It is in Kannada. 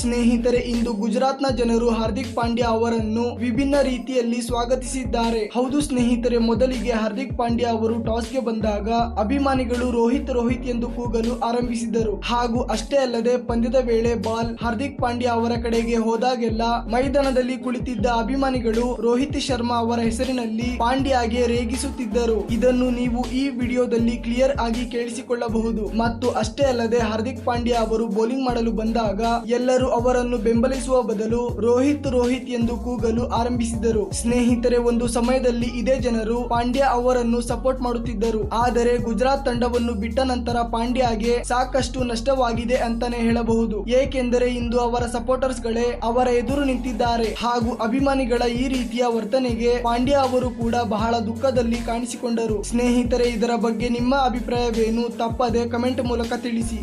ಸ್ನೇಹಿತರೆ, ಇಂದು ಗುಜರಾತ್ನ ಜನರು ಹಾರ್ದಿಕ್ ಪಾಂಡ್ಯ ಅವರನ್ನು ವಿಭಿನ್ನ ರೀತಿಯಲ್ಲಿ ಸ್ವಾಗತಿಸಿದ್ದಾರೆ. ಹೌದು ಸ್ನೇಹಿತರೆ, ಮೊದಲಿಗೆ ಹಾರ್ದಿಕ್ ಪಾಂಡ್ಯ ಅವರು ಟಾಸ್ಗೆ ಬಂದಾಗ ಅಭಿಮಾನಿಗಳು ರೋಹಿತ್ ರೋಹಿತ್ ಎಂದು ಕೂಗಲು ಆರಂಭಿಸಿದರು. ಹಾಗೂ ಅಷ್ಟೇ ಅಲ್ಲದೆ, ಪಂದ್ಯದ ವೇಳೆ ಬಾಲ್ ಹಾರ್ದಿಕ್ ಪಾಂಡ್ಯ ಅವರ ಕಡೆಗೆ ಹೋದಾಗೆಲ್ಲ ಮೈದಾನದಲ್ಲಿ ಕುಳಿತಿದ್ದ ಅಭಿಮಾನಿಗಳು ರೋಹಿತ್ ಶರ್ಮಾ ಅವರ ಹೆಸರಿನಲ್ಲಿ ಪಾಂಡ್ಯಗೆ ರೇಗಿಸುತ್ತಿದ್ದರು. ಇದನ್ನು ನೀವು ಈ ವಿಡಿಯೋದಲ್ಲಿ ಕ್ಲಿಯರ್ ಆಗಿ ಕೇಳಿಸಿಕೊಳ್ಳಬಹುದು. ಮತ್ತು ಅಷ್ಟೇ ಅಲ್ಲದೆ, ಹಾರ್ದಿಕ್ ಪಾಂಡ್ಯ ಅವರು ಬೌಲಿಂಗ್ ಮಾಡಲು ಬಂದಾಗ ಎಲ್ಲರೂ ಅವರನ್ನು ಬೆಂಬಲಿಸುವ ಬದಲು ರೋಹಿತ್ ರೋಹಿತ್ ಎಂದು ಕೂಗಲು ಆರಂಭಿಸಿದರು. ಸ್ನೇಹಿತರೆ, ಒಂದು ಸಮಯದಲ್ಲಿ ಇದೇ ಜನರು ಪಾಂಡ್ಯ ಅವರನ್ನು ಸಪೋರ್ಟ್ ಮಾಡುತ್ತಿದ್ದರು. ಆದರೆ ಗುಜರಾತ್ ತಂಡವನ್ನು ಬಿಟ್ಟ ನಂತರ ಪಾಂಡ್ಯಗೆ ಸಾಕಷ್ಟು ನಷ್ಟವಾಗಿದೆ ಅಂತಾನೆ ಹೇಳಬಹುದು. ಏಕೆಂದರೆ ಇಂದು ಅವರ ಸಪೋರ್ಟರ್ಸ್ ಗಳೇ ಅವರ ಎದುರು ನಿಂತಿದ್ದಾರೆ. ಹಾಗೂ ಅಭಿಮಾನಿಗಳ ಈ ರೀತಿಯ ವರ್ತನೆಗೆ ಪಾಂಡ್ಯ ಅವರು ಕೂಡ ಬಹಳ ದುಃಖದಲ್ಲಿ ಕಾಣಿಸಿಕೊಂಡರು. ಸ್ನೇಹಿತರೆ, ಇದರ ಬಗ್ಗೆ ನಿಮ್ಮ ಅಭಿಪ್ರಾಯವೇನು? ತಪ್ಪದೆ ಕಮೆಂಟ್ ಮೂಲಕ ತಿಳಿಸಿ.